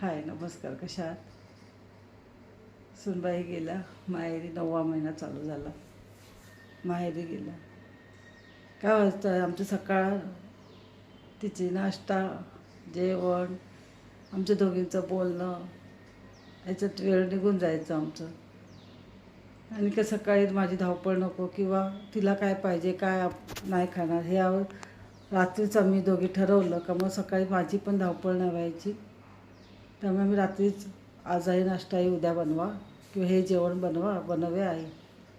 हाय नमस्कार कशा सुनबाई गेला माहेरी नववा महिना चालू झाला. माहेरी गेला. काय वाजतं? आमचं सकाळ तिची नाश्ता जेवण आमच्या दोघींचं बोलणं याच्यात वेळ निघून जायचं आमचं. आणि का सकाळी माझी धावपळ नको किंवा तिला काय पाहिजे काय नाही खाणार हे रात्रीच आम्ही दोघी ठरवलं का मग सकाळी माझी पण धावपळ नाही व्हायची. त्यामुळे मी रात्रीच आजही नाश्ताही नाश्ता आहे उद्या बनवा किंवा हे जेवण बनवा बनवे आहे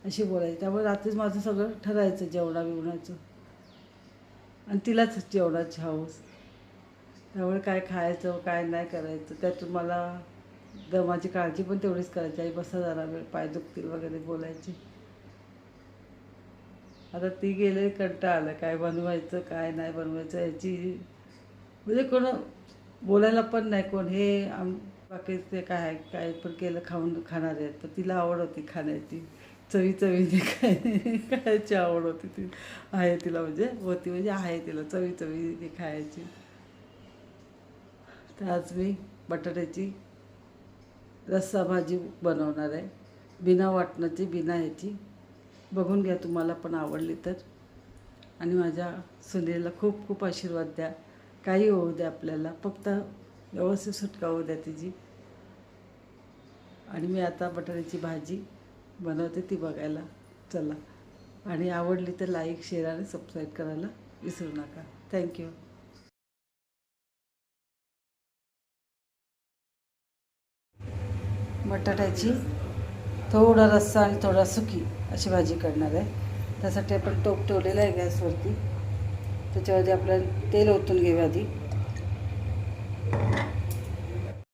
अशी बोलायची. त्यामुळे रात्रीच माझं सगळं ठरायचं जेवणा बिवणाचं. आणि तिलाच जेवणाची हौस. त्यामुळे काय खायचं काय नाही करायचं. त्यातून मला दमाची काळजी पण तेवढीच करायची. आई बसा जरा वेळ पाय दुखतील वगैरे बोलायची. आता ती गेले कंटाळा आलं. काय बनवायचं काय नाही बनवायचं याची. म्हणजे कोण बोलायला पण नाही कोण. हे आम बाकीचे काय आहे, काय पण केलं खाऊन खाणार आहेत. पण तिला आवड होती खाण्याची. चवी चवीने काय खायची आवड होती ती. आहे तिला म्हणजे होती म्हणजे आहे तिला चवी चवीने खायची. तर आज मी बटाट्याची रस्सा भाजी बनवणार आहे. बिना वाटणाची बिना ह्याची. बघून घ्या तुम्हाला पण आवडली तर. आणि माझ्या सुनेला खूप खूप आशीर्वाद द्या. काही होऊ द्या आपल्याला. फक्त व्यवस्थित सुटका होऊ द्या तिची. आणि मी आता बटाट्याची भाजी बनवते ती बघायला. चला. आणि आवडली तर लाईक शेअर आणि सबस्क्राईब करायला विसरू नका. थँक्यू बटाट्याची थोडा रस्सा आणि थोडा सुकी अशी भाजी करणार आहे. त्यासाठी आपण टोप ठेवलेला आहे गॅसवरती. त्याच्यावरती आपल्याला तेल ओतून घेऊया आधी.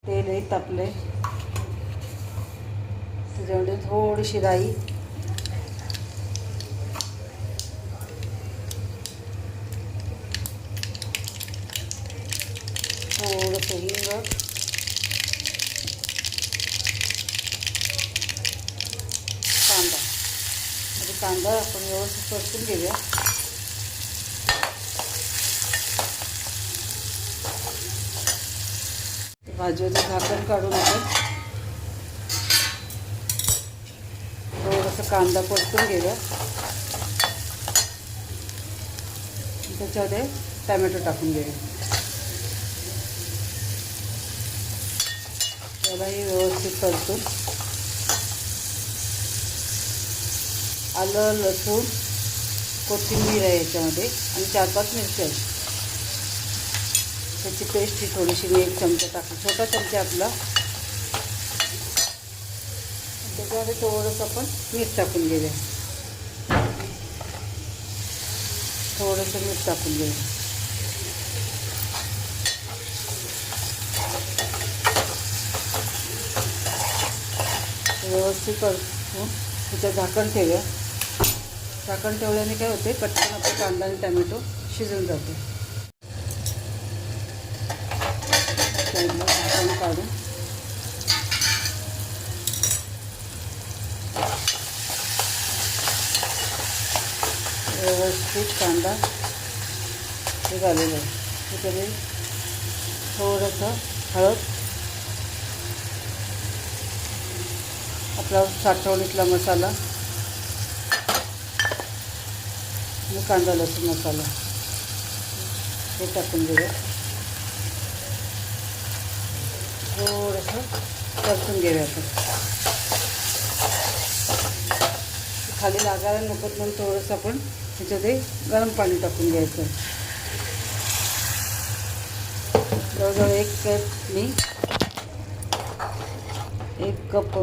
तेलही तापले त्याच्यामध्ये थोडीशी राई. थोडंसं हिंग. कांदा. म्हणजे कांदा आपण व्यवस्थित परतून घेऊया. भाजीवरचं झाकण काढून आपण थोडंसं कांदा परतून घेऊया. त्याच्यामध्ये टॅमॅटो टाकून घेऊया. त्यालाही व्यवस्थित परतून आलं लसूण कोथिंबीर आहे याच्यामध्ये आणि चार पाच मिरच्या. आहे त्याची पेस्ट ही थोडीशी मी एक चमचा टाकू छोटा चमचा आपला. त्याच्यामध्ये थोडंसं आपण मीठ टाकून घेऊया. थोडंसं मीठ टाकून घेऊया. व्यवस्थित करून त्याचं झाकण ठेवूया. झाकण ठेवल्याने काय होते? पटकन आपला कांदा आणि टमॅटो शिजून जातो. काढू व्यवस्थित कांदा हे झालेलं आहे. त्याच्यामध्ये थोडंसं हळद आपला साठवणीतला मसाला आणि कांदा लसूण मसाला हे टाकून घेऊया थोडंसं परतून घेऊया खाली लागायला नको म्हणून थोडंसं आपण त्याच्यामध्ये गरम पाणी टाकून घ्यायचं जवळजवळ एक कप मी एक कप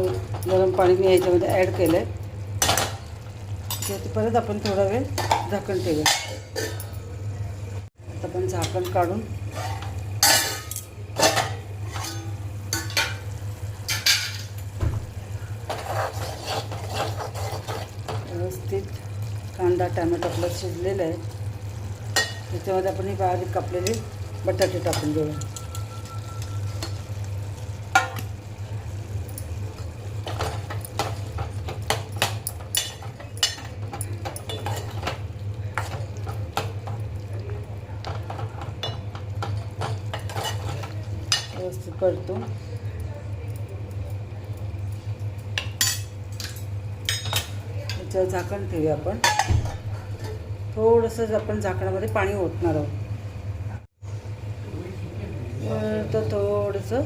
गरम पाणी मी ह्याच्यामध्ये ॲड केलं आहे ते परत आपण थोडा वेळ झाकण ठेवूया आता आपण झाकण काढून व्यवस्थित कांदा टॅमॅटो आपलं शिजलेलं आहे. त्याच्यामध्ये आपण ही बारीक कापलेले बटाटे टाकून देऊया व्यवस्थित करतो. त्याच्यावर झाकण ठेवूया आपण. थोडंसं आपण झाकणामध्ये पाणी ओतणार आहोत. तर थोडंसं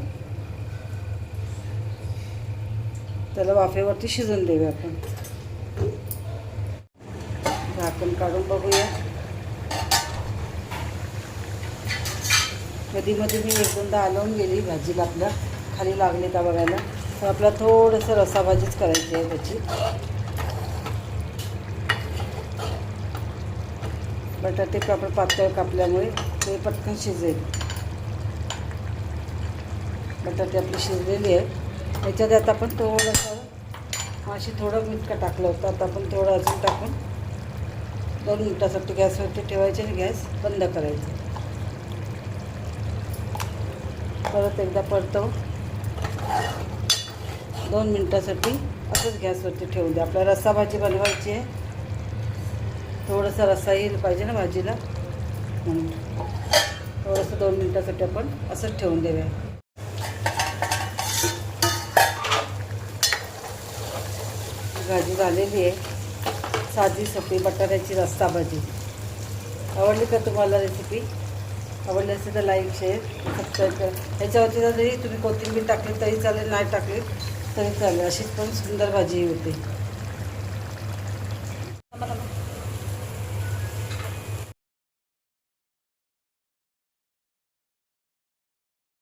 त्याला वाफेवरती शिजून देऊया आपण. झाकण काढून बघूया. कधीमध्ये मी एक दोनदा आलवून गेली भाजीला आपल्या खाली लागली का बघायला. तर आपला थोडंसं रसाभाजीच करायची आहे त्याची. बटाटे आपण पातळ कापल्यामुळे ते पटकन शिजेल. बटाटे आपली शिजलेली आहे याच्यात आता आपण थोडंसं अशी थोडं मीठ का टाकलं होतं आता आपण थोडं अजून टाकून दोन मिनटासाठी गॅसवरती ठेवायचे आणि गॅस बंद करायचा. परत एकदा परतव. दोन मिनटासाठी असंच गॅसवरती ठेवून द्या. आपल्याला रस्सा भाजी बनवायची आहे. थोडासा रस्सा येईल पाहिजे ना भाजीला. म्हणून थोडंसं दोन मिनटासाठी आपण असंच ठेवून देऊया. भाजी झालेली आहे. साधी सोपी बटाट्याची रस्ता भाजी. आवडली का तुम्हाला रेसिपी आवडली असेल तर लाईक शेअर सबस्क्राईब करा. ह्याच्यावरती जरी तुम्ही कोथिंबीर टाकली तरी चालेल नाही टाकली तरी चालेल. अशीच पण सुंदर भाजी होती.